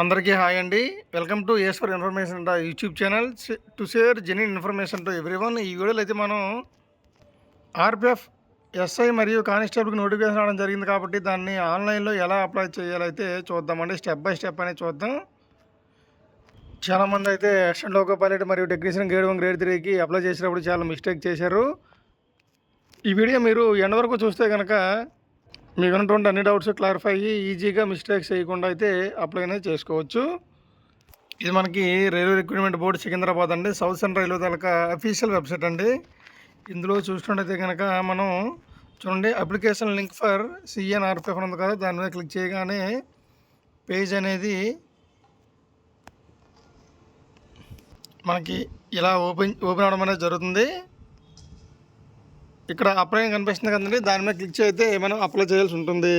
అందరికీ హాయ్ అండి. Welcome to S for information అంట YouTube channel. To share genuine information to everyone. ఈ వీడియోలో అయితే మనం ఆర్పిఎఫ్ ఎస్ఐ మరియు కానిస్టేబుల్కి నోటిఫికేషన్ రావడం జరిగింది కాబట్టి దాన్ని ఆన్లైన్లో ఎలా అప్లై చేయాలైతే చూద్దామండి. స్టెప్ బై స్టెప్ అనేది చూద్దాం. చాలామంది అయితే అసిస్టెంట్ లోకో పైలట్ మరియు టెక్నీషియన్ గ్రేడ్ వన్ గ్రేడ్ త్రీకి అప్లై చేసినప్పుడు చాలా మిస్టేక్ చేశారు. ఈ వీడియో మీరు ఎండ వరకు చూస్తే కనుక మీకు ఉన్నటువంటి అన్ని డౌట్స్ క్లారిఫై అయ్యి ఈజీగా మిస్టేక్స్ చేయకుండా అయితే అప్లై అనేది చేసుకోవచ్చు. ఇది మనకి రైల్వే రిక్రూట్మెంట్ బోర్డు సికింద్రాబాద్ అండి. సౌత్ సెంట్రల్ రైల్వే తాలూకా అఫీషియల్ వెబ్సైట్ అండి. ఇందులో చూసినట్టయితే కనుక మనం చూడండి అప్లికేషన్ లింక్ ఫర్ సిఎన్ఆర్పిఎఫ్ ఉంది కదా దాని మీద క్లిక్ చేయగానే పేజ్ అనేది మనకి ఇలా ఓపెన్ ఓపెన్ అవడం అనేది జరుగుతుంది. ఇక్కడ అప్లై కనిపిస్తుంది కదండి. దాని మీద క్లిక్ చేస్తే మనం అప్లై చేయాల్సి ఉంటుంది.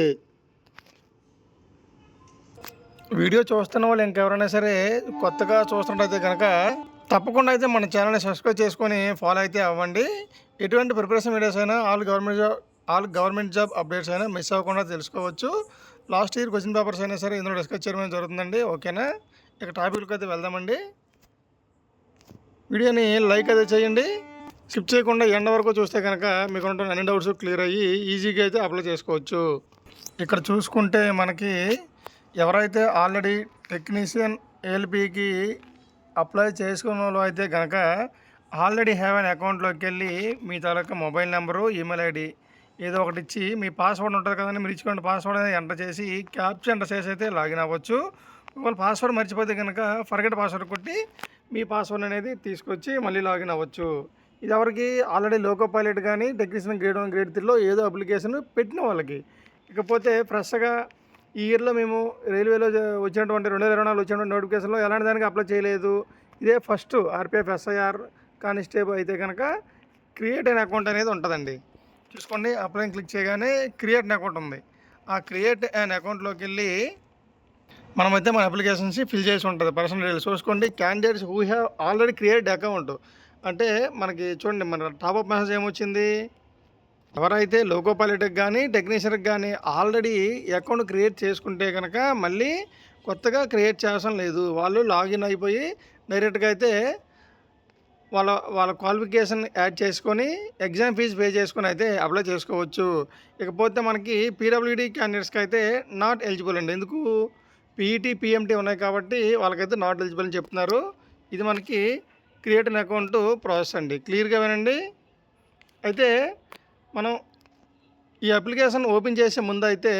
వీడియో చూస్తున్న వాళ్ళు ఇంకెవరైనా సరే కొత్తగా చూస్తున్నట్టయితే కనుక తప్పకుండా అయితే మన ఛానల్ని సబ్స్క్రైబ్ చేసుకొని ఫాలో అయితే అవ్వండి. ఎటువంటి ప్రిపరేషన్ వీడియోస్ అయినా all government job all government job updates అయినా మిస్ అవ్వకుండా తెలుసుకోవచ్చు. లాస్ట్ ఇయర్ క్వశ్చన్ పేపర్స్ అయినా సరే ఇందులో డిస్కస్ చేయడం జరుగుతుందండి. ఓకేనా? ఇక టాపిక్లకు అయితే వెళ్దామండి. వీడియోని లైక్ అయితే చేయండి. స్కిప్ చేయకుండా ఎండ వరకు చూస్తే కనుక మీకు ఉన్న అన్ని డౌట్స్ క్లియర్ అయ్యి ఈజీగా అయితే అప్లై చేసుకోవచ్చు. ఇక్కడ చూసుకుంటే మనకి ఎవరైతే ఆల్రెడీ టెక్నీషియన్ ఏఎల్పికి అప్లై చేసుకున్న వాళ్ళు అయితే కనుక ఆల్రెడీ హ్యావ్ అన్ అకౌంట్లోకి వెళ్ళి మీ తాలూకా మొబైల్ నెంబరు ఈమెయిల్ ఐడి ఏదో ఒకటి ఇచ్చి మీ పాస్వర్డ్ ఉంటుంది కదండి మీరు ఇచ్చుకోండి పాస్వర్డ్ అనేది ఎంటర్ చేసి క్యాప్చర్ ఎంటర్ చేసి అయితే లాగిన్ అవ్వచ్చు. ఒకవేళ పాస్వర్డ్ మర్చిపోతే కనుక ఫర్గెట్ పాస్వర్డ్ కొట్టి మీ పాస్వర్డ్ అనేది తీసుకొచ్చి మళ్ళీ లాగిన్ అవ్వచ్చు. ఇది ఎవరికి ఆల్రెడీ లోకో పైలట్ కానీ టెక్నీషియన్ గ్రేడ్ వన్ గ్రేడ్ త్రీలో ఏదో అప్లికేషన్ పెట్టిన వాళ్ళకి. ఇకపోతే ఫ్రెష్గా ఈ ఇయర్లో మేము రైల్వేలో వచ్చినటువంటి రెండు వేల ఇరవై నాలుగు వచ్చినటువంటి నోటిఫికేషన్లో ఎలాంటి దానికి అప్లై చేయలేదు. ఇదే ఫస్ట్ ఆర్పిఎఫ్ ఎస్ఐఆర్ కానిస్టేబుల్ అయితే కనుక క్రియేట్ అయిన అకౌంట్ అనేది ఉంటుందండి. చూసుకోండి అప్లై క్లిక్ చేయగానే క్రియేట్ అనే అకౌంట్ ఉంది. ఆ క్రియేట్ అండ్ అకౌంట్లోకి వెళ్ళి మనమైతే మన అప్లికేషన్స్ ఫిల్ చేసి ఉంటుంది. పర్సనల్ డీటెయిల్స్ చూసుకోండి. Candidates who have already create account. అంటే మనకి చూడండి మన టాప్అప్ మెసేజ్ ఏమొచ్చింది? ఎవరైతే లోకో పైలట్కి కానీ టెక్నీషియన్కి కానీ ఆల్రెడీ అకౌంట్ క్రియేట్ చేసుకుంటే కనుక మళ్ళీ కొత్తగా క్రియేట్ చేయాల్సిన లేదు. వాళ్ళు లాగిన్ అయిపోయి డైరెక్ట్గా అయితే వాళ్ళ వాళ్ళ క్వాలిఫికేషన్ యాడ్ చేసుకొని ఎగ్జామ్ ఫీజు పే చేసుకొని అయితే అప్లై చేసుకోవచ్చు. ఇకపోతే మనకి పీడబ్ల్యూడీ క్యాండిడేట్స్కి అయితే నాట్ ఎలిజిబుల్ అండి. ఎందుకు? పీఈటీ పిఎంటీ ఉన్నాయి కాబట్టి వాళ్ళకైతే నాట్ ఎలిజిబుల్ అని చెప్తున్నారు. ఇది మనకి క్రియేట్ అన్ అకౌంట్ ప్రాసెస్ అండి. క్లియర్గా వినండి. అయితే మనం ఈ అప్లికేషన్ ఓపెన్ చేసే ముందు అయితే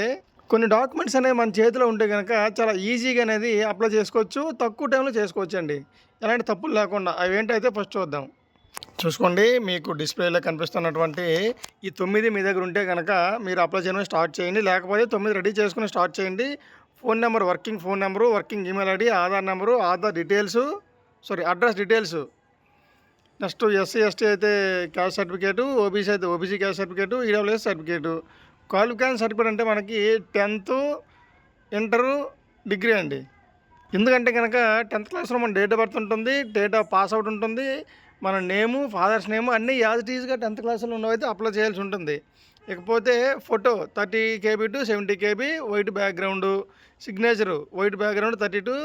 కొన్ని డాక్యుమెంట్స్ అనేవి మన చేతిలో ఉంటే కనుక చాలా ఈజీగా అనేది అప్లై చేసుకోవచ్చు. తక్కువ టైంలో చేసుకోవచ్చు అండి ఎలాంటి తప్పులు లేకుండా. అవి ఏంటైతే ఫస్ట్ చూద్దాం. చూసుకోండి. మీకు డిస్ప్లేలో కనిపిస్తున్నటువంటి ఈ తొమ్మిది మీ దగ్గర ఉంటే కనుక మీరు అప్లై చేయడం స్టార్ట్ చేయండి. లేకపోతే తొమ్మిది రెడీ చేసుకుని స్టార్ట్ చేయండి. Phone number working phone number working email ID Aadhaar number Aadhaar details sorry address details next SC ST అయితే క్యాస్ట్ సర్టిఫికేటు ఓబీసీ అయితే OBC caste certificate EWS certificate. Qualification certificate అంటే మనకి tenth inter degree అండి. ఎందుకంటే కనుక tenth క్లాస్లో మన date of birth ఉంటుంది డేట్ ఆఫ్ పాస్ అవుట్ ఉంటుంది మన నేము ఫాదర్స్ నేము అన్నీ యాజ్ ఇట్ ఈజ్గా టెన్త్ క్లాస్లో ఉన్నవైతే అప్లై చేయాల్సి ఉంటుంది. ఇకపోతే photo thirty KB to seventy KB white background signature white background thirty to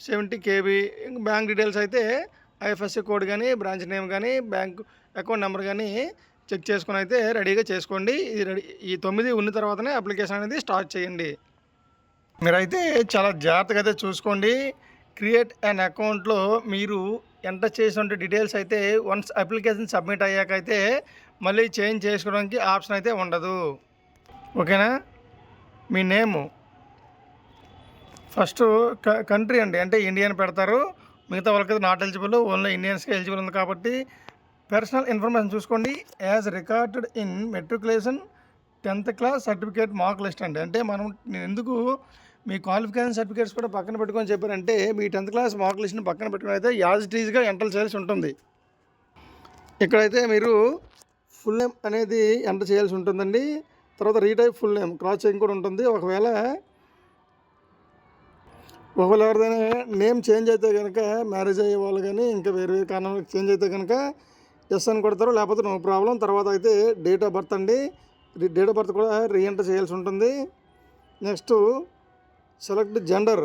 seventy KB bank details అయితే ఐఎఫ్ఎస్సి కోడ్ కానీ బ్రాంచ్ నేమ్ కానీ బ్యాంక్ అకౌంట్ నెంబర్ కానీ చెక్ చేసుకుని అయితే రెడీగా చేసుకోండి. ఇది రెడీ ఈ తొమ్మిది ఉన్న తర్వాతనే అప్లికేషన్ అనేది స్టార్ట్ చేయండి. మీరైతే చాలా జాగ్రత్తగా అయితే చూసుకోండి. క్రియేట్ అన్ అకౌంట్లో మీరు ఎంటర్ చేసిన డీటెయిల్స్ అయితే వన్స్ అప్లికేషన్ సబ్మిట్ అయ్యాక అయితే మళ్ళీ చేంజ్ చేసుకోవడానికి ఆప్షన్ అయితే ఉండదు. ఓకేనా? మీ నేము. ఫస్ట్ కంట్రీ అండి అంటే ఇండియన్ పెడతారు. మిగతా వాళ్ళకి నాట్ ఎలిజిబుల్ ఓన్లీ ఇండియన్స్కి ఎలిజిబుల్ ఉంది కాబట్టి పర్సనల్ ఇన్ఫర్మేషన్ చూసుకోండి. As recorded in matriculation tenth class certificate mark list అండి. అంటే మనం నేను ఎందుకు మీ క్వాలిఫికేషన్ సర్టిఫికేట్స్ కూడా పక్కన పెట్టుకొని చెప్పారంటే మీ టెన్త్ క్లాస్ మార్క్ లిస్ట్ని పక్కన పెట్టుకుని అయితే యాజ్ టీజ్గా ఎంటర్ చేయాల్సి ఉంటుంది. ఇక్కడైతే మీరు ఫుల్ నేమ్ అనేది ఎంటర్ చేయాల్సి ఉంటుందండి. తర్వాత retype full name cross checking కూడా ఉంటుంది. ఒకవేళ ఒకవేళ ఎవరిదైనా నేమ్ చేంజ్ అయితే కనుక మ్యారేజ్ అయ్యే వాళ్ళు కానీ ఇంకా వేరే వేరే కారణం చేంజ్ అయితే కనుక ఎస్ అని కొడతారు. లేకపోతే నో ప్రాబ్లం. తర్వాత అయితే డేట్ ఆఫ్ బర్త్ అండి. డేట్ ఆఫ్ బర్త్ కూడా రీఎంటర్ చేయాల్సి ఉంటుంది. Next select gender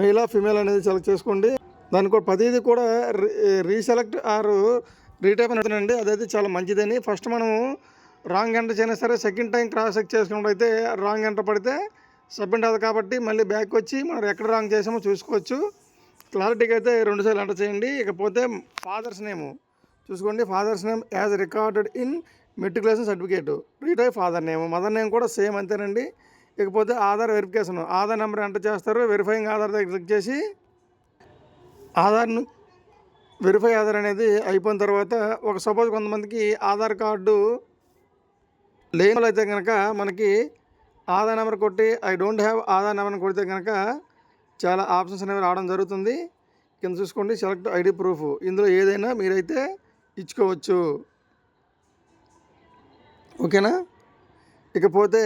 male female అనేది సెలెక్ట్ చేసుకోండి. దానికి కూడా ప్రతిదీ కూడా రీసెలెక్ట్ ఆర్ రీటైప్ అవుతుందండి అదైతే చాలా మంచిదని. ఫస్ట్ మనము రాంగ్ ఎంటర్ చేయనా సరే సెకండ్ టైం క్రాస్ చెక్ చేసుకున్నప్పుడు అయితే రాంగ్ ఎంటర్ పడితే సబ్మిట్ అవ్వదు కాబట్టి మళ్ళీ బ్యాక్ వచ్చి మనం ఎక్కడ రాంగ్ చేసామో చూసుకోవచ్చు. క్లారిటీకి అయితే రెండు సార్లు ఎంటర్ చేయండి. ఇకపోతే ఫాదర్స్ నేము చూసుకోండి father's name as recorded in matriculation certificate రీటై father name mother name కూడా సేమ్ అంతేనండి. ఇకపోతే Aadhaar verification Aadhaar number enter చేస్తారు. వెరిఫైయింగ్ ఆధార్ దగ్గర క్లిక్ చేసి ఆధార్ను వెరిఫై ఆధార్ అనేది అయిపోయిన తర్వాత ఒక సపోజ్ కొంతమందికి ఆధార్ కార్డు లేని అయితే కనుక మనకి ఆధార్ నెంబర్ కొట్టి I don't have Aadhaar number కొడితే కనుక చాలా ఆప్షన్స్ అనేవి రావడం జరుగుతుంది. కింద చూసుకోండి సెలెక్ట్ ఐడి ప్రూఫ్. ఇందులో ఏదైనా మీరైతే ఇచ్చుకోవచ్చు. ఓకేనా? ఇకపోతే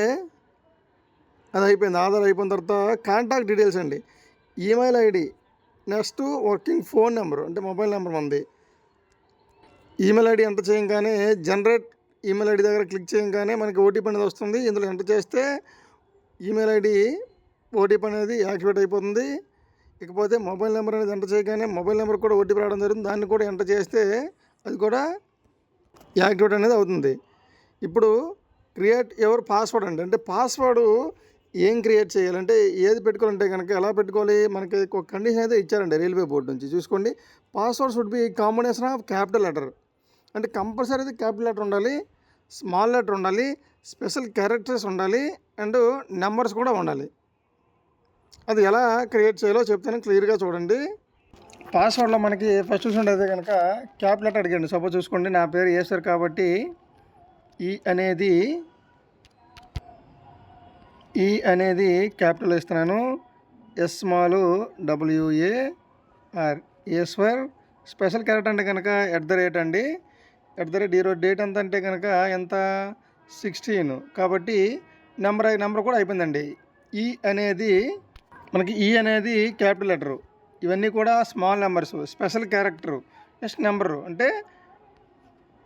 అది అయిపోయింది. ఆధార్ అయిపోయిన తర్వాత కాంటాక్ట్ డీటెయిల్స్ అండి. Email ID next working phone number అంటే మొబైల్ నెంబర్ ఉంది ఈమెయిల్ ఐడి ఎంటర్ చేయగానే జనరేట్ ఈమెయిల్ ఐడి దగ్గర క్లిక్ చేయగానే మనకి ఓటీపీ అనేది వస్తుంది. ఇందులో ఎంటర్ చేస్తే ఈమెయిల్ ఐడి ఓటీపీ అనేది యాక్టివేట్ అయిపోతుంది. ఇకపోతే మొబైల్ నెంబర్ అనేది ఎంటర్ చేయగానే మొబైల్ నెంబర్ కూడా ఓటీపీ రావడం జరుగుతుంది. దాన్ని కూడా ఎంటర్ చేస్తే అది కూడా యాక్టివేట్ అనేది అవుతుంది. ఇప్పుడు క్రియేట్ ఎవర్ పాస్వర్డ్ అండి? అంటే పాస్వర్డ్ ఏం క్రియేట్ చేయాలంటే ఏది పెట్టుకోవాలంటే కనుక ఎలా పెట్టుకోవాలి? మనకి ఒక కండిషన్ అయితే ఇచ్చారండి రైల్వే బోర్డు నుంచి. చూసుకోండి. Password should be combination of capital letter. అంటే కంపల్సరీ అయితే క్యాపిటల్ లెటర్ ఉండాలి. స్మాల్ లెటర్ ఉండాలి స్పెషల్ క్యారెక్టర్స్ ఉండాలి అండ్ నెంబర్స్ కూడా ఉండాలి. అది ఎలా క్రియేట్ చేయాలో చెప్తాను క్లియర్గా చూడండి. పాస్వర్డ్లో మనకి ఫస్ట్ చూసినట్టయితే కనుక క్యాప్ లెటర్ అడిగండి. సపోజ్ చూసుకోండి నా పేరు ఏసర్ కాబట్టి ఈ అనేది ఈ అనేది క్యాపిటల్ ఇస్తున్నాను. S small W A R Eshwar special character అంటే కనుక ఎట్ ద రేట్ అండి అట్ ద రేట్ ఈరోజు డేట్ ఎంత అంటే కనుక ఎంత? సిక్స్టీన్. కాబట్టి నెంబర్ నెంబర్ కూడా అయిపోయిందండి. ఈ అనేది మనకి ఈ అనేది క్యాపిటల్ లెటరు. ఇవన్నీ కూడా small numbers special character. Next number. అంటే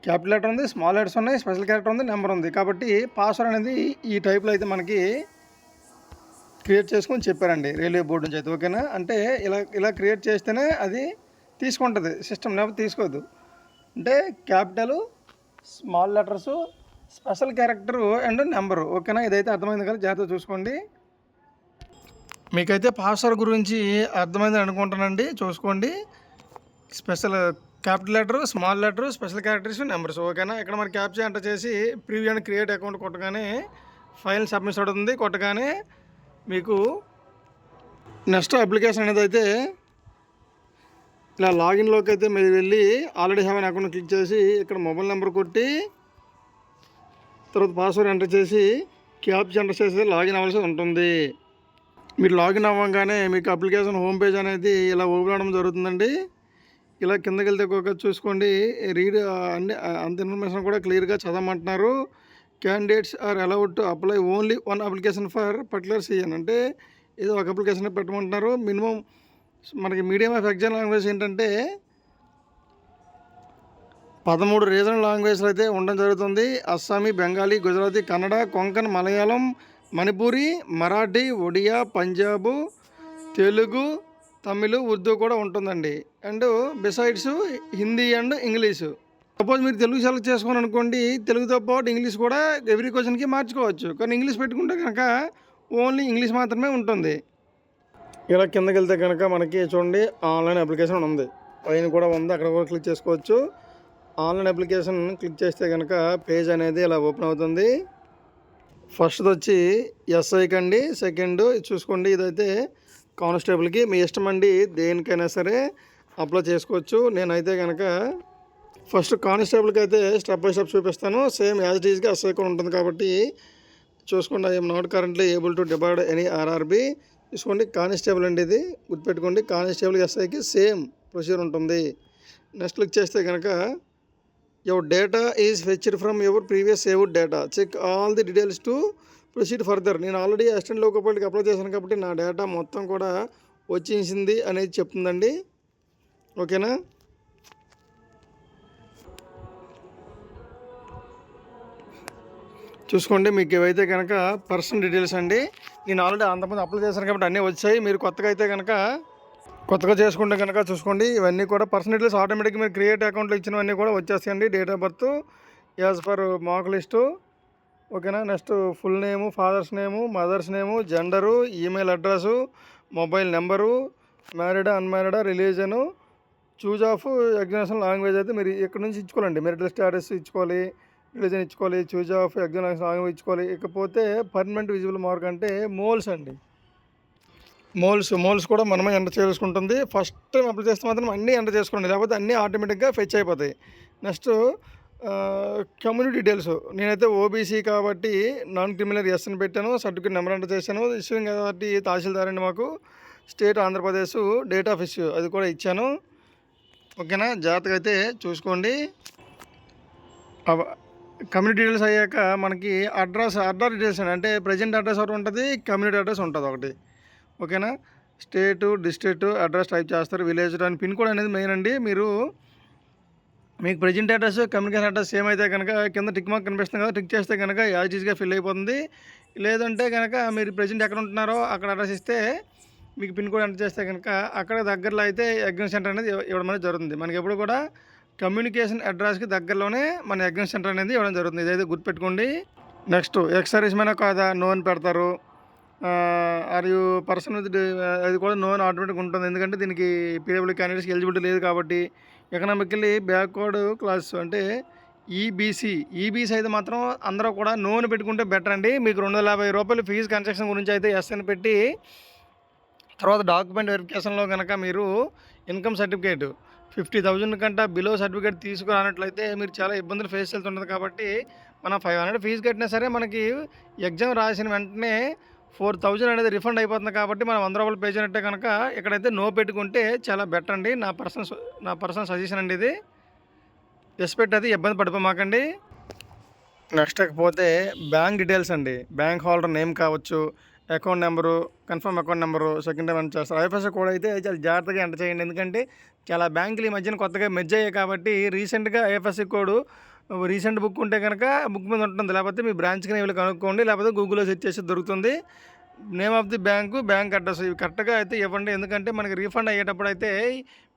క్యాపిటల్ లెటర్ ఉంది స్మాల్ లెటర్స్ ఉన్నాయి స్పెషల్ క్యారెక్టర్ ఉంది నెంబర్ ఉంది. కాబట్టి పాస్వర్డ్ అనేది ఈ టైప్లో అయితే మనకి క్రియేట్ చేసుకొని చెప్పారండి రైల్వే బోర్డు నుంచి అయితే. ఓకేనా? అంటే ఇలా ఇలా క్రియేట్ చేస్తేనే అది తీసుకుంటుంది. సిస్టమ్ లేకపోతే తీసుకోదు. అంటే capital small letters special character and number. ఓకేనా? ఇదైతే అర్థమైంది కదా? జాగ్రత్తగా చూసుకోండి. మీకైతే పాస్వర్డ్ గురించి అర్థమైంది అనుకుంటానండి చూసుకోండి. Special capital letter small letter special characters numbers. ఓకేనా? ఇక్కడ మన క్యాప్చర్ ఎంటర్ చేసి ప్రీవ్యూ అండ్ క్రియేట్ అకౌంట్ కొట్టగానే ఫైల్ సబ్మిట్ అవుతుంది. కొట్టగానే మీకు నెక్స్ట్ అప్లికేషన్ అనేది అయితే ఇలా లాగిన్లోకి అయితే మీరు వెళ్ళి already have an account click చేసి ఇక్కడ మొబైల్ నెంబర్ కొట్టి తర్వాత పాస్వర్డ్ ఎంటర్ చేసి క్యాప్చర్ ఎంటర్ చేసి లాగిన్ అవ్వాల్సి ఉంటుంది. మీరు లాగిన్ అవ్వగానే మీకు అప్లికేషన్ హోమ్ పేజ్ అనేది ఇలా ఓపెన్ అవడం జరుగుతుందండి. ఇలా కిందకి వెళ్తే ఒక చూసుకోండి. రీడ్ అన్ని అంత ఇన్ఫర్మేషన్ కూడా క్లియర్గా చదవమంటున్నారు. Candidates are allowed to apply only one application for particular సీఎన్ అంటే ఏదో ఒక అప్లికేషన్ పెట్టమంటున్నారు. మినిమం మనకి మీడియం ఆఫ్ ఎగ్జామ్ లాంగ్వేజ్ ఏంటంటే పదమూడు రీజనల్ లాంగ్వేజ్లు అయితే ఉండడం జరుగుతుంది. అస్సామీ బెంగాలీ గుజరాతీ కన్నడ కొంకణ్ మలయాళం మణిపూరి మరాఠీ ఒడియా పంజాబు తెలుగు తమిళ్ ఉర్దూ కూడా ఉంటుందండి. And besides Hindi and English. Suppose మీరు తెలుగు సెలెక్ట్ చేసుకోని అనుకోండి తెలుగుతో పాటు ఇంగ్లీష్ కూడా ఎవ్రీ క్వశ్చన్కి మార్చుకోవచ్చు. కానీ ఇంగ్లీష్ పెట్టుకుంటే కనుక ఓన్లీ ఇంగ్లీష్ మాత్రమే ఉంటుంది. ఇలా కిందకి వెళ్తే కనుక మనకి చూడండి ఆన్లైన్ అప్లికేషన్ ఉంది. పైన కూడా ఉంది. అక్కడ కూడా క్లిక్ చేసుకోవచ్చు. ఆన్లైన్ అప్లికేషన్ క్లిక్ చేస్తే కనుక పేజ్ అనేది ఇలా ఓపెన్ అవుతుంది. ఫస్ట్ వచ్చి ఎస్ఐకి అండి. సెకండ్ చూసుకోండి. ఇదైతే కానిస్టేబుల్కి మీ ఇష్టం అండి దేనికైనా సరే అప్లై చేసుకోవచ్చు. నేనైతే కనుక ఫస్ట్ కానిస్టేబుల్కి అయితే స్టెప్ బై స్టెప్ చూపిస్తాను. సేమ్ యాజ్ డీజ్గా ఎస్ఐ కూడా ఉంటుంది కాబట్టి చూసుకోండి. I'm not currently able to divide any RRB చూసుకోండి కానిస్టేబుల్ అండి ఇది. గుర్తుపెట్టుకోండి కానిస్టేబుల్ ఎస్ఐకి సేమ్ ప్రొసీజర్ ఉంటుంది. నెక్స్ట్ క్లిక్ చేస్తే కనుక your data is fetched from your previous saved data. Check all the details to proceed further. నేను ఆల్రెడీ అసిస్టెంట్ లోకపాలిటీకి అప్లై చేశాను కాబట్టి నా డేటా మొత్తం కూడా వచ్చేసింది అనేది చెప్తుందండి. ఓకేనా? చూసుకోండి మీకు ఏవైతే కనుక పర్సనల్ డీటెయిల్స్ అండి నేను ఆల్రెడీ అంతమంది అప్లై చేశాను కాబట్టి అన్నీ వచ్చాయి. మీరు కొత్తగా అయితే కనుక కొత్తగా చేసుకుంటే కనుక చూసుకోండి. ఇవన్నీ కూడా పర్సనల్స్ ఆటోమేటిక్గా మీరు క్రియేట్ అకౌంట్లో ఇచ్చినవన్నీ కూడా వచ్చేస్తాయండి. Date of birth as per mark list ఓకేనా next full name father's name mother's name gender email address mobile number మ్యారీడా అన్మ్యారీడా religion choose of examination language అయితే మీరు ఇక్కడ నుంచి ఇచ్చుకోవాలండి. మెరిటల్ స్టాటస్ ఇచ్చుకోవాలి. రిలీజన్ ఇచ్చుకోవాలి చూజ్ ఆఫ్ ఎగ్జామినేషన్ ఇచ్చుకోవాలి. ఇకపోతే పర్మనెంట్ విజిబుల్ మార్క్ అంటే మోల్స్ అండి. మోల్స్ మోల్స్ కూడా మనమే ఎంటర్ చేసుకుంటుంది. ఫస్ట్ టైం అప్లై చేస్తే మాత్రం అన్నీ ఎంటర్ చేసుకోండి. లేకపోతే అన్నీ ఆటోమేటిక్గా ఫెచ్ అయిపోతాయి. Next community details. నేనైతే ఓబీసీ కాబట్టి నాన్ క్రిమినల్ ఎస్ అని పెట్టాను. సర్టిఫికేట్ నెంబర్ ఎంటర్ చేశాను. ఇష్యూయింగ్ కాబట్టి తహసీల్దార్ అండి మాకు. State Andhra Pradesh date of issue అది కూడా ఇచ్చాను. ఓకేనా? జాగ్రత్తగా అయితే చూసుకోండి. కమ్యూనిటీ డీటెయిల్స్ అయ్యాక మనకి అడ్రస్ అడ్రస్ డీటెయిల్స్ అండి. అంటే ప్రజెంట్ అడ్రస్ ఒకటి ఉంటుంది కమ్యూనిటీ అడ్రస్ ఉంటుంది ఒకటి. ఓకేనా? స్టేటు డిస్ట్రిక్ట్ అడ్రస్ టైప్ చేస్తారు విలేజ్ అని పిన్ కోడ్ అనేది మెయిన్ అండి. మీరు మీకు present address communication address same అయితే కనుక కింద టిక్ మార్క్ కనిపిస్తుంది కదా టిక్ చేస్తే కనుక యాజ్ ఈజ్గా ఫిల్ అయిపోతుంది. లేదంటే కనుక మీరు ప్రజెంట్ ఎక్కడ ఉంటున్నారో అక్కడ అడ్రస్ ఇస్తే మీకు పిన్ కోడ్ ఎంటర్ చేస్తే కనుక అక్కడ దగ్గరలో అయితే ఎగ్జామ్ సెంటర్ అనేది ఇవ్వడం అనేది జరుగుతుంది. మనకి ఎప్పుడు కూడా కమ్యూనికేషన్ అడ్రస్కి దగ్గరలోనే మన ఎగ్జామ్ సెంటర్ అనేది ఇవ్వడం జరుగుతుంది. ఇదైతే గుర్తుపెట్టుకోండి. నెక్స్ట్ ఎక్స్ సర్వీస్ మ్యాన్ కాదా? నోన్ పెడతారు. మరియు పర్సన్ విత్ అది కూడా నోన్ అని ఆటోమేటిక్ ఉంటుంది. ఎందుకంటే దీనికి పీడబ్ల్యూ క్యాండిడేట్స్కి ఎలిజిబిలిటీ లేదు కాబట్టి ఎకనామికల్లీ బ్యాక్వర్డ్ క్లాస్ అంటే ఈబీసీ. ఈబీసీ అయితే మాత్రం అందరూ కూడా నోన్ పెట్టుకుంటే బెటర్ అండి. మీకు రెండు వందల యాభై రూపాయలు ఫీజు కన్స్ట్రక్షన్ గురించి అయితే ఎస్ అని పెట్టి తర్వాత డాక్యుమెంట్ వెరిఫికేషన్లో కనుక మీరు ఇన్కమ్ సర్టిఫికేట్ ఫిఫ్టీ థౌజండ్ కంటే బిలో సర్టిఫికేట్ తీసుకురానట్లయితే మీరు చాలా ఇబ్బందులు ఫేస్ చేస్తుంటుంది కాబట్టి మనం ఫైవ్ హండ్రెడ్ ఫీజు కట్టినా సరే మనకి ఎగ్జామ్ రాసిన వెంటనే ఫోర్ థౌజండ్ అనేది రిఫండ్ అయిపోతుంది కాబట్టి మనం వంద రూపాయలు పే చేయనట్టే కనుక ఇక్కడైతే నో పెట్టుకుంటే చాలా బెటర్ అండి. నా పర్సన్ నా పర్సన్ సజెషన్ అండి ఇది. ఎస్ పెట్టి అది ఇబ్బంది పడిపోమాకండి నెక్స్ట్ పోతే బ్యాంక్ డీటెయిల్స్ అండి. బ్యాంక్ హోల్డర్ నేమ్ కావచ్చు account number confirm account number second time enter చేస్తారు. ఐఎఫ్ఎస్సి కోడ్ అయితే చాలా జాగ్రత్తగా ఎంటర్ చేయండి. ఎందుకంటే చాలా బ్యాంకులు ఈ మధ్యన కొత్తగా మెజ్ అయ్యాయి కాబట్టి రీసెంట్గా ఐఎఫ్ఎస్సి కోడ్ రీసెంట్ బుక్ ఉంటే కనుక బుక్ మీద ఉంటుంది. లేకపోతే మీ బ్రాంచ్కి వెళ్ళి కనుక్కోండి. లేకపోతే గూగుల్లో సెర్చ్ చేసి దొరుకుతుంది. Name of the bank bank address ఇవి కరెక్ట్గా అయితే ఇవ్వండి. ఎందుకంటే మనకి రీఫండ్ అయ్యేటప్పుడు అయితే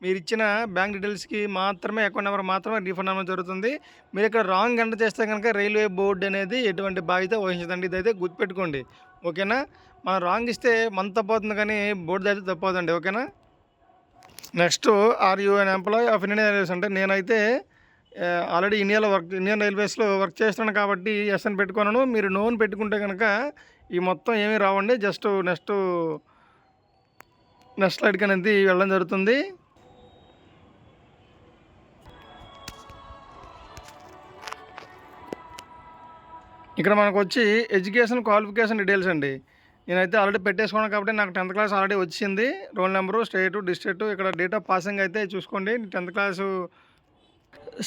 మీరు ఇచ్చిన బ్యాంక్ డీటెయిల్స్కి మాత్రమే అకౌంట్ నెంబర్ మాత్రమే రీఫండ్ అవ్వడం జరుగుతుంది. మీరు ఇక్కడ రాంగ్ ఎంటర్ చేస్తే కనుక రైల్వే బోర్డు అనేది ఎటువంటి బాధ్యత వహించదండి. ఇదైతే గుర్తుపెట్టుకోండి. ఓకేనా? మనం రాంగ్ ఇస్తే మన తప్పవుతుంది కానీ బోర్డు అయితే తప్పవుతుంది ఓకేనా? Next are you an employee of Indian railways అంటే నేనైతే ఆల్రెడీ ఇండియాలో వర్క్ ఇండియన్ రైల్వేస్లో వర్క్ చేస్తున్నాను కాబట్టి ఎస్ అని పెట్టుకున్నాను మీరు నోన్ పెట్టుకుంటే కనుక ఈ మొత్తం ఏమీ రావండి. జస్ట్ నెక్స్ట్ నెక్స్ట్ స్లైడ్కి అనేది వెళ్ళడం జరుగుతుంది. ఇక్కడ మనకు వచ్చి ఎడ్యుకేషన్ క్వాలిఫికేషన్ డీటెయిల్స్ అండి. నేనైతే ఆల్రెడీ పెట్టేసుకున్నాను కాబట్టి నాకు టెన్త్ క్లాస్ ఆల్రెడీ వచ్చింది. రోల్ నెంబరు స్టేటు డిస్ట్రిక్ట్ ఇక్కడ డేట్ ఆఫ్ పాసింగ్ అయితే చూసుకోండి. టెన్త్ క్లాసు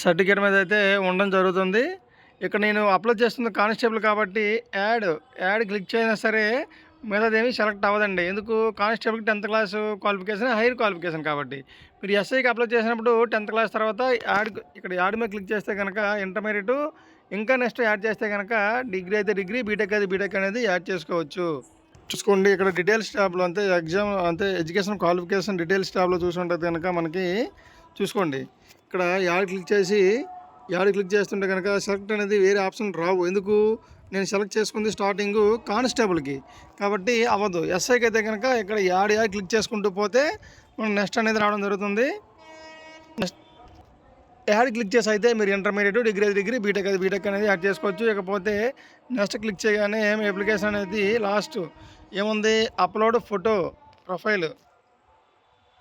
సర్టిఫికేట్ మీద అయితే ఉండడం జరుగుతుంది. ఇక్కడ నేను అప్లోడ్ చేస్తుంది కానిస్టేబుల్ కాబట్టి యాడ్ యాడ్ క్లిక్ చేసినా సరే మిగతాదేమి సెలెక్ట్ అవ్వదండి. ఎందుకు? కానిస్టేబుల్కి tenth class qualification higher qualification కాబట్టి. మీరు ఎస్ఐకి అప్లై చేసినప్పుడు టెన్త్ క్లాస్ తర్వాత యాడ్ ఇక్కడ యాడ్ మీద క్లిక్ చేస్తే కనుక ఇంటర్మీడియట్ ఇంకా నెక్స్ట్ యాడ్ చేస్తే కనుక డిగ్రీ అయితే డిగ్రీ బీటెక్ అయితే బీటెక్ అనేది యాడ్ చేసుకోవచ్చు. చూసుకోండి ఇక్కడ డీటెయిల్స్ ట్యాబ్లో అంతే ఎగ్జామ్ అంతే ఎడ్యుకేషన్ క్వాలిఫికేషన్ డీటెయిల్స్ ట్యాబ్లో చూసుకుంటే కనుక మనకి చూసుకోండి. ఇక్కడ యాడ్ క్లిక్ చేసి యాడ్ క్లిక్ చేస్తుంటే కనుక సెలెక్ట్ అనేది వేరే ఆప్షన్ రావు. ఎందుకు? నేను సెలెక్ట్ చేసుకుంది స్టార్టింగ్ కానిస్టేబుల్కి. కాబట్టి అవ్వదు. ఎస్ఐకి అయితే కనుక ఇక్కడ యాడ్ యాడ్ క్లిక్ చేసుకుంటూ పోతే మనం నెక్స్ట్ అనేది రావడం జరుగుతుంది. యాడ్ క్లిక్ చేసి అయితే మీరు ఇంటర్మీడియట్ డిగ్రీ డిగ్రీ బీటెక్ అది బీటెక్ అనేది యాడ్ చేసుకోవచ్చు. ఇకపోతే నెక్స్ట్ క్లిక్ చేయగానే అప్లికేషన్ అనేది లాస్ట్ ఏముంది? Upload photo profile.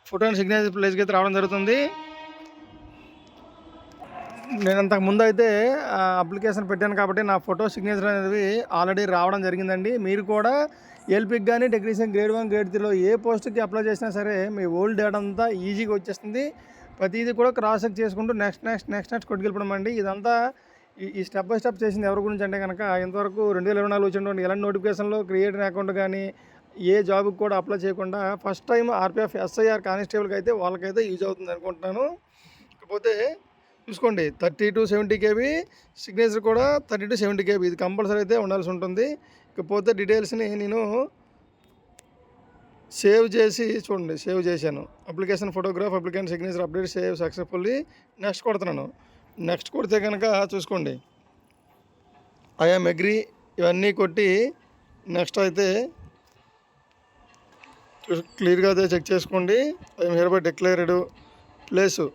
Photo and signature ప్లేస్కి అయితే రావడం జరుగుతుంది. నేను అంతకు ముందు అయితే అప్లికేషన్ పెట్టాను కాబట్టి నా ఫోటో సిగ్నేచర్ అనేది ఆల్రెడీ రావడం జరిగిందండి. మీరు కూడా ఎల్పిక్ కానీ టెక్నీషియన్ గ్రేడ్ వన్ గ్రేడ్ త్రీలో ఏ పోస్ట్కి అప్లై చేసినా సరే మీ ఓల్డ్ డేటా అంతా ఈజీగా వచ్చేస్తుంది. ప్రతిదీ కూడా క్రాస్ చెక్ చేసుకుంటూ నెక్స్ట్ నెక్స్ట్ నెక్స్ట్ నెక్స్ట్ కొట్టుకెళ్ళిపోవడం అండి. ఇదంతా ఈ స్టెప్ బై స్టెప్ చేసింది ఎవరి గురించి అంటే కనుక ఇంతవరకు రెండు వేల ఇరవై నాలుగు వచ్చినటువంటి ఎలాంటి నోటిఫికేషన్లో క్రియేట్ అకౌంట్ కానీ ఏ జాబ్కి కూడా అప్లై చేయకుండా ఫస్ట్ టైం ఆర్పిఎఫ్ ఎస్ఐఆర్ కానిస్టేబుల్కి అయితే వాళ్ళకైతే యూజ్ అవుతుంది అనుకుంటున్నాను. ఇకపోతే చూసుకోండి thirty to seventy KB signature కూడా థర్టీ టు సెవెంటీ కేబీ ఇది కంపల్సరీ అయితే ఉండాల్సి ఉంటుంది. ఇకపోతే డీటెయిల్స్ని నేను సేవ్ చేసి చూడండి సేవ్ చేశాను. Application photograph application signature update save successfully next కొడుతున్నాను. Next కొడితే కనుక చూసుకోండి. ఐఎమ్ అగ్రి ఇవన్నీ కొట్టి నెక్స్ట్ అయితే క్లియర్గా అయితే చెక్ చేసుకోండి. I'm here by declared place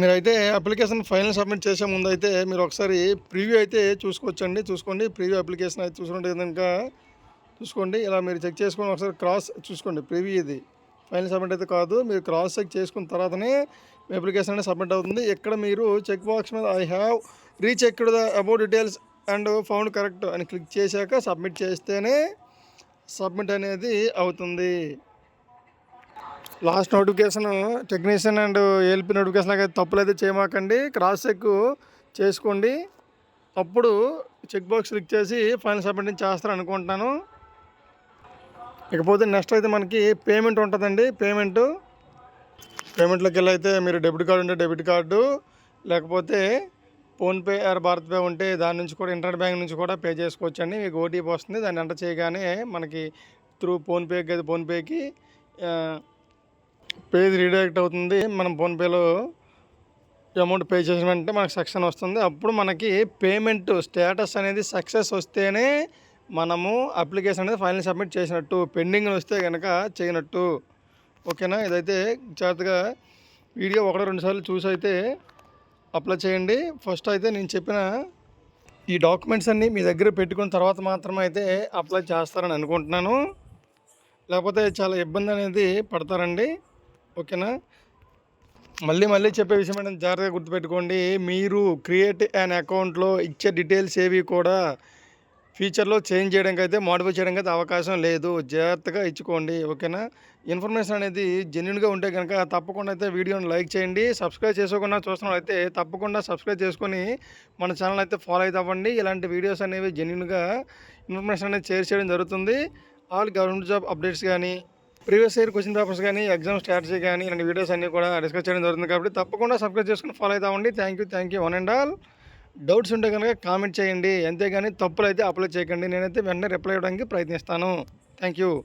మీరైతే అప్లికేషన్ ఫైనల్ సబ్మిట్ చేసే ముందు అయితే మీరు ఒకసారి ప్రివ్యూ అయితే చూసుకోవచ్చండి. చూసుకోండి ప్రివ్యూ అప్లికేషన్ అయితే చూసుకుంటే కనుక చూసుకోండి. ఇలా మీరు చెక్ చేసుకొని ఒకసారి క్రాస్ చూసుకోండి. ప్రివ్యూ ఇది. ఫైనల్ సబ్మిట్ అయితే కాదు. మీరు క్రాస్ చెక్ చేసుకున్న తర్వాతనే మీ అప్లికేషన్ అనేది సబ్మిట్ అవుతుంది. ఇక్కడ మీరు చెక్ బాక్స్ మీద I have rechecked the about details and found correct అని క్లిక్ చేశాక సబ్మిట్ చేస్తేనే సబ్మిట్ అనేది అవుతుంది. Last notification technician and ALP notification అయితే తప్పులైతే చేయమాకండి. క్రాస్ చెక్ చేసుకోండి. అప్పుడు చెక్ బాక్స్ క్లిక్ చేసి ఫైనల్ సబ్మిట్ చేస్తారు అనుకుంటున్నాను ఇకపోతే నెక్స్ట్ అయితే మనకి పేమెంట్ ఉంటుందండి. పేమెంట్. పేమెంట్లోకి వెళ్ళి అయితే మీరు డెబిట్ కార్డు ఉంటే డెబిట్ కార్డు లేకపోతే ఫోన్పే ఆర్ భారత్ పే ఉంటే దాని నుంచి కూడా ఇంటర్నెట్ బ్యాంక్ నుంచి కూడా పే చేసుకోవచ్చు అండి మీకు ఓటీపీ వస్తుంది దాన్ని ఎంటర్ చేయగానే మనకి త్రూ ఫోన్పేకి అయితే ఫోన్పేకి పేజ్ రీడైరెక్ట్ అవుతుంది. మనం ఫోన్పేలో అమౌంట్ పే చేసిన వెంటనే మనకు సెక్షన్ వస్తుంది. అప్పుడు మనకి పేమెంట్ స్టేటస్ అనేది సక్సెస్ వస్తేనే మనము అప్లికేషన్ అనేది ఫైనల్ సబ్మిట్ చేసినట్టు పెండింగ్ వస్తే కనుక చేయనట్టు. ఓకేనా? ఇదైతే జాగ్రత్తగా వీడియో ఒకటో రెండు సార్లు చూసి అయితే అప్లై చేయండి. ఫస్ట్ అయితే నేను చెప్పిన ఈ డాక్యుమెంట్స్ అన్నీ మీ దగ్గర పెట్టుకున్న తర్వాత మాత్రమే అయితే అప్లై చేస్తారని అనుకుంటున్నాను. లేకపోతే చాలా ఇబ్బంది అనేది పడతారండి. ఓకేనా? మళ్ళీ మళ్ళీ చెప్పే విషయం ఏంటంటే జాగ్రత్తగా గుర్తుపెట్టుకోండి. మీరు క్రియేట్ అన్ అకౌంట్లో ఇచ్చే డీటెయిల్స్ ఏవి కూడా ఫ్యూచర్లో చేంజ్ చేయడానికి అయితే మోడిఫై చేయడానికి అయితే అవకాశం లేదు. జాగ్రత్తగా ఇచ్చుకోండి ఓకేనా? ఇన్ఫర్మేషన్ అనేది జెన్యున్గా ఉంటే కనుక తప్పకుండా అయితే వీడియోని లైక్ చేయండి. సబ్స్క్రైబ్ చేసుకోకుండా చూస్తున్న అయితే తప్పకుండా సబ్స్క్రైబ్ చేసుకొని మన ఛానల్ అయితే ఫాలో అయితే అవ్వండి. ఇలాంటి వీడియోస్ అనేవి జెన్యున్గా ఇన్ఫర్మేషన్ అనేది షేర్ చేయడం జరుగుతుంది. ఆల్ గవర్నమెంట్ జాబ్ అప్డేట్స్ కానీ ప్రీవియస్ ఇయర్ క్వశ్చన్ పేపర్స్ కానీ ఎగ్జామ్ స్ట్రాటజీ కానీ ఇలాంటి వీడియోస్ అన్నీ కూడా డిస్కస్ చేయడం జరుగుతుంది కాబట్టి తప్పకుండా సబ్స్క్రైబ్ చేసుకుని follow అవుతామండి thank you thank you one and all. Doubts ఉంటే కనుక కామెంట్ చేయండి. అంతేగాని తప్పులు అయితే అప్లై చేయకండి. నేనైతే వెంటనే రిప్లై ఇవ్వడానికి ప్రయత్నిస్తాను. Thank you.